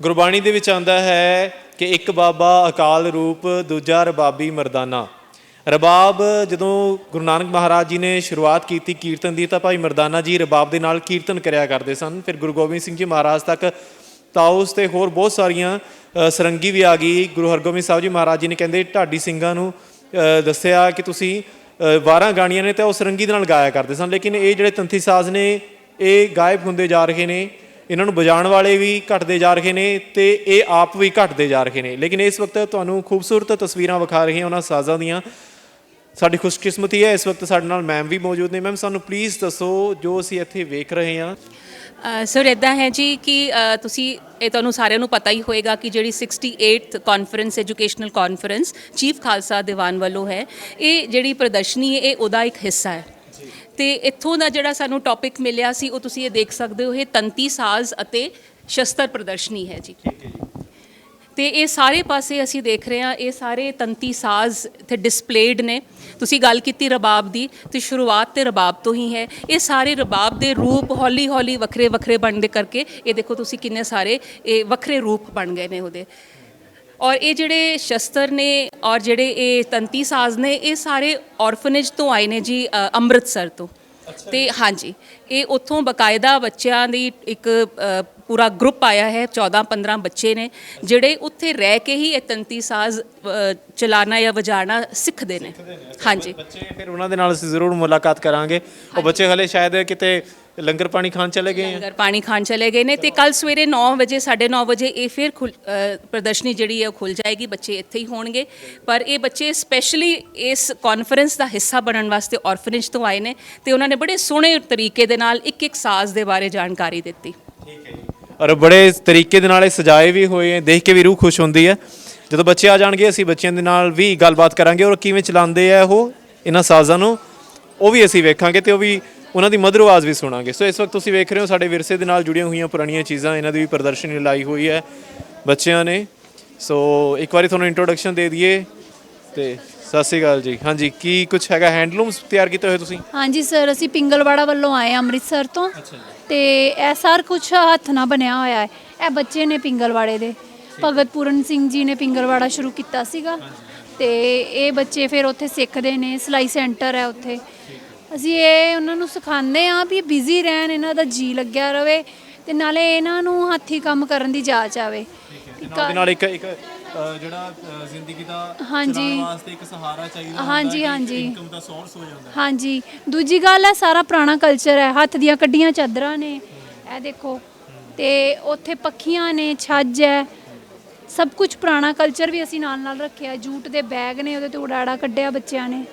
ਗੁਰਬਾਣੀ ਦੇ ਵਿੱਚ ਆਂਦਾ ਹੈ ਕਿ ਇੱਕ ਬਾਬਾ ਅਕਾਲ ਰੂਪ ਦੂਜਾ ਰਬਾਬੀ ਮਰਦਾਨਾ। ਰਬਾਬ ਜਦੋਂ ਗੁਰੂ ਨਾਨਕ ਮਹਾਰਾਜ ਜੀ ਨੇ ਸ਼ੁਰੂਆਤ ਕੀਤੀ ਕੀਰਤਨ ਦੀ ਤਾਂ ਭਾਈ ਮਰਦਾਨਾ ਜੀ ਰਬਾਬ ਦੇ ਨਾਲ ਕੀਰਤਨ ਕਰਿਆ ਕਰਦੇ ਸਨ। ਫਿਰ ਗੁਰੂ ਗੋਬਿੰਦ ਸਿੰਘ ਜੀ ਮਹਾਰਾਜ ਤੱਕ ਤਾਉਸ ਤੇ ਹੋਰ ਬਹੁਤ ਸਾਰੀਆਂ ਅ, ਸਰੰਗੀ ਵੀ ਆ ਗਈ। ਗੁਰੂ ਹਰਗੋਬਿੰਦ ਸਾਹਿਬ ਜੀ ਮਹਾਰਾਜ ਜੀ ਨੇ ਕਹਿੰਦੇ ਢਾਡੀ ਸਿੰਘਾਂ ਨੂੰ ਦੱਸਿਆ ਕਿ ਤੁਸੀਂ ਅ, ਵਾਰਾਂ ਗਾਣੀਆਂ ਨੇ ਤਾਂ ਉਹ ਸਰੰਗੀ ਦੇ ਨਾਲ ਗਾਇਆ ਕਰਦੇ ਸਨ। ਲੇਕਿਨ ਇਹ ਜਿਹੜੇ ਤੰਥੀ ਸਾਜ਼ ਨੇ ਇਹ ਗਾਇਬ ਹੁੰਦੇ ਜਾ ਰਹੇ ਨੇ। ਇਹਨਾਂ ਨੂੰ ਵਜਾਉਣ ਵਾਲੇ ਵੀ ਘਟਦੇ ਜਾ ਰਹੇ ਨੇ ਤੇ ਇਹ ਆਪ ਵੀ ਘਟਦੇ ਜਾ ਰਹੇ ਨੇ। ਲੇਕਿਨ ਇਸ ਵਕਤ ਤੁਹਾਨੂੰ ਖੂਬਸੂਰਤ ਤਸਵੀਰਾਂ ਵਿਖਾ ਰਹੀਆਂ ਉਹਨਾਂ ਸਾਜ਼ਾਂ ਦੀਆਂ। ਸਾਡੀ ਖੁਸ਼ਕਿਸਮਤੀ ਹੈ, ਇਸ ਵਕਤ ਸਾਡੇ ਨਾਲ ਮੈਮ ਵੀ ਮੌਜੂਦ ਨੇ। ਮੈਮ, ਸਾਨੂੰ ਪਲੀਜ਼ ਦੱਸੋ ਜੋ ਅਸੀਂ ਇੱਥੇ ਵੇਖ ਰਹੇ ਹਾਂ। ਸਰ ਇਦਾਂ ਹੈ ਜੀ ਕਿ ਤੁਸੀਂ, ਇਹ ਤੁਹਾਨੂੰ ਸਾਰਿਆਂ ਨੂੰ ਪਤਾ ਹੀ ਹੋਏਗਾ ਕਿ ਜਿਹੜੀ 68th conference educational conference chief Khalsa Diwan ਵੱਲੋਂ ਹੈ, ਇਹ ਜਿਹੜੀ ਪ੍ਰਦਰਸ਼ਨੀ ਹੈ, ਇਹ ਉਹਦਾ ਇੱਕ ਹਿੱਸਾ ਹੈ। ਤੇ ਇੱਥੋਂ ਦਾ ਜਿਹੜਾ ਸਾਨੂੰ ਟੌਪਿਕ ਮਿਲਿਆ ਸੀ ਉਹ ਤੁਸੀਂ ਇਹ ਦੇਖ ਸਕਦੇ ਹੋ ਇਹ ਤੰਤੀ ਸਾਜ਼ ਅਤੇ ਸ਼ਸਤਰ ਪ੍ਰਦਰਸ਼ਨੀ ਹੈ ਜੀ। ਤੇ ਇਹ ਸਾਰੇ ਪਾਸੇ ਅਸੀਂ ਦੇਖ ਰਹੇ ਹਾਂ ਇਹ ਸਾਰੇ ਤੰਤੀ ਸਾਜ਼ ਇੱਥੇ ਡਿਸਪਲੇਡ ਨੇ। ਤੁਸੀਂ ਗੱਲ ਕੀਤੀ ਰਬਾਬ ਦੀ ਤੇ ਸ਼ੁਰੂਆਤ ਤੇ ਰਬਾਬ ਤੋਂ ਹੀ ਹੈ। ਇਹ ਸਾਰੇ ਰਬਾਬ ਦੇ ਰੂਪ ਹੌਲੀ ਹੌਲੀ ਵੱਖਰੇ ਵੱਖਰੇ ਬਣਦੇ ਕਰਕੇ ਇਹ ਦੇਖੋ ਤੁਸੀਂ ਕਿੰਨੇ ਸਾਰੇ ਇਹ ਵੱਖਰੇ ਰੂਪ ਬਣ ਗਏ ਨੇ ਉਹਦੇ। ਔਰ ਇਹ ਜਿਹੜੇ ਸ਼ਸਤਰ ਨੇ ਔਰ ਜਿਹੜੇ ਇਹ ਤੰਤੀ ਸਾਜ਼ ਨੇ ਇਹ ਸਾਰੇ ਔਰਫਨੇਜ ਤੋਂ ਆਏ ਨੇ ਜੀ ਅੰਮ੍ਰਿਤਸਰ ਤੋਂ। ਤੇ ਹਾਂਜੀ ਇਹ ਉੱਥੋਂ ਬਕਾਇਦਾ ਬੱਚਿਆਂ ਦੀ ਇੱਕ ਪੂਰਾ ਗਰੁੱਪ ਆਇਆ ਹੈ 14 15 ਬੱਚੇ ਨੇ ਜਿਹੜੇ ਉੱਥੇ ਰਹਿ ਕੇ ਹੀ ਇਹ ਤੰਤੀ ਸਾਜ਼ ਚਲਾਣਾ ਜਾਂ ਵਜਾਣਾ ਸਿੱਖਦੇ ਨੇ। ਹਾਂਜੀ। ਬੱਚੇ ਫਿਰ ਉਹਨਾਂ ਦੇ ਨਾਲ ਅਸੀਂ ਜ਼ਰੂਰ ਮੁਲਾਕਾਤ ਕਰਾਂਗੇ। ਉਹ ਬੱਚੇ ਹਲੇ ਸ਼ਾਇਦ ਕਿਤੇ ਲੰਗਰ ਪਾਣੀ ਖਾਣ ਚਲੇ ਗਏ ਆ? ਲੰਗਰ ਪਾਣੀ ਖਾਣ ਚਲੇ ਗਏ ਨੇ ਤੇ ਕੱਲ ਸਵੇਰੇ 9 ਵਜੇ 9:30 ਵਜੇ ਇਹ ਫਿਰ ਖੁੱਲ- ਅ, ਪ੍ਰਦਰਸ਼ਨੀ ਜਿਹੜੀ ਹੈ ਉਹ ਖੁੱਲ ਜਾਏਗੀ ਬੱਚੇ ਇੱਥੇ ਹੀ ਹੋਣਗੇ। ਪਰ ਇਹ ਬੱਚੇ ਸਪੈਸ਼ਲੀ ਇਸ ਕਾਨਫਰੰਸ ਦਾ ਹਿੱਸਾ ਬਣਨ ਵਾਸਤੇ ਔਰਫਨੇਜ ਤੋਂ ਆਏ ਨੇ ਤੇ ਉਹਨਾਂ ਨੇ ਬੜੇ ਸੋਹਣੇ ਤਰੀਕੇ ਦੇ ਨਾਲ ਇੱਕ ਇੱਕ ਸਾਜ਼ ਦੇ ਬਾਰੇ ਜਾਣਕਾਰੀ ਦਿੱਤੀ। ਔਰ ਬੜੇ ਤਰੀਕੇ ਦੇ ਨਾਲ ਇਹ ਸਜਾਏ ਵੀ ਹੋਏ ਹੈ ਦੇਖ ਕੇ ਵੀ ਰੂਹ ਖੁਸ਼ ਹੁੰਦੀ ਹੈ। ਜਦੋਂ ਬੱਚੇ ਆ ਜਾਣਗੇ ਅਸੀਂ ਬੱਚਿਆਂ ਦੇ ਨਾਲ ਵੀ ਗੱਲਬਾਤ ਕਰਾਂਗੇ ਔਰ ਕਿਵੇਂ ਚਲਾਉਂਦੇ ਆ ਉਹ ਇਹਨਾਂ ਸਾਜ਼ਾਂ ਨੂੰ ਉਹ ਵੀ ਅਸੀਂ ਵੇਖਾਂਗੇ ਤੇ ਉਹ ਵੀ ਉਹਨਾਂ ਦੀ ਮਧੁਰ ਆਵਾਜ਼ ਵੀ ਸੁਣਾਂਗੇ। ਸੋ ਇਸ ਵਕਤ ਤੁਸੀਂ ਵੇਖ ਰਹੇ ਹੋ ਸਾਡੇ ਵਿਰਸੇ ਦੇ ਨਾਲ ਜੁੜੀਆਂ ਹੋਈਆਂ ਪੁਰਾਣੀਆਂ ਚੀਜ਼ਾਂ ਇਹਨਾਂ ਦੀ ਵੀ ਪ੍ਰਦਰਸ਼ਨੀ ਲਾਈ ਹੋਈ ਹੈ ਬੱਚਿਆਂ ਨੇ। ਸੋ ਇੱਕ ਵਾਰੀ ਤੁਹਾਨੂੰ ਇੰਟਰੋਡਕਸ਼ਨ ਦੇ ਦਈਏ ਤੇ ਸਤਿ ਸ਼੍ਰੀ ਅਕਾਲ ਜੀ। ਹਾਂਜੀ ਕੀ ਕੁਝ ਹੈਗਾ? ਹੈਂਡਲੂਮਸ ਤਿਆਰ ਕੀਤੇ ਹੋਏ ਤੁਸੀਂ? ਹਾਂਜੀ ਸਰ ਅਸੀਂ ਪਿੰਗਲਵਾੜਾ ਵੱਲੋਂ ਆਏ ਹਾਂ ਅੰਮ੍ਰਿਤਸਰ ਤੋਂ। ਤੇ ਇਹ ਸਾਰ ਕੁਝ ਹੱਥ ਨਾਲ ਬਣਿਆ ਹੋਇਆ ਹੈ। ਇਹ ਬੱਚੇ ਨੇ ਪਿੰਗਲਵਾੜੇ ਦੇ। ਭਗਤ ਪੂਰਨ ਸਿੰਘ ਜੀ ਨੇ ਪਿੰਗਲਵਾੜਾ ਸ਼ੁਰੂ ਕੀਤਾ ਸੀਗਾ। ਤੇ ਇਹ ਬੱਚੇ ਫਿਰ ਉੱਥੇ ਸਿੱਖਦੇ ਨੇ ਸਿਲਾਈ ਸੈਂਟਰ ਹੈ ਉੱਥੇ। ਅਸੀਂ ਇਹ ਉਹਨਾਂ ਨੂੰ ਸਿਖਾਉਂਦੇ ਆ ਵੀ ਬਿਜ਼ੀ ਰਹਿਣ ਇਹਨਾਂ ਦਾ ਜੀ ਲੱਗਿਆ ਰਵੇ ਤੇ ਨਾਲੇ ਇਹਨਾਂ ਨੂੰ ਹੱਥੀ ਕੰਮ ਕਰਨ ਦੀ ਜਾਚ ਆਵੇ। ਨਾਲ ਦੇ ਨਾਲ ਇੱਕ ਇੱਕ ਅ, ਜਿਹੜਾ ਅ, ਜ਼ਿੰਦਗੀ ਦਾ ਹਾਂਜੀ। ਚਲਾਉਣ ਵਾਸਤੇ ਇੱਕ ਸਹਾਰਾ ਚਾਹੀਦਾ ਹਾਂਜੀ, ਹਾਂਜੀ। ਇਨਕਮ ਦਾ ਸੋਰਸ ਹੋ ਜਾਂਦਾ ਹਾਂਜੀ। ਦੂਜੀ ਗੱਲ ਹੈ ਸਾਰਾ ਪੁਰਾਣਾ ਕਲਚਰ ਹੈ। ਹੱਥ ਦੀਆਂ ਕੱਢੀਆਂ ਚਾਦਰਾਂ ਨੇ। ਇਹ ਦੇਖੋ। ਤੇ ਉੱਥੇ ਪੱਖੀਆਂ ਨੇ ਛੱਜ ਹੈ। ਸਭ ਕੁਝ ਪੁਰਾਣਾ ਕਲਚਰ ਵੀ ਅਸੀਂ ਨਾਲ ਨਾਲ ਰੱਖਿਆ। ਜੂਟ ਦੇ ਬੈਗ ਨੇ ਉਹਦੇ ਤੇ ਉਡਾੜਾ ਕੱਢਿਆ ਬੱਚਿਆਂ ਨੇ।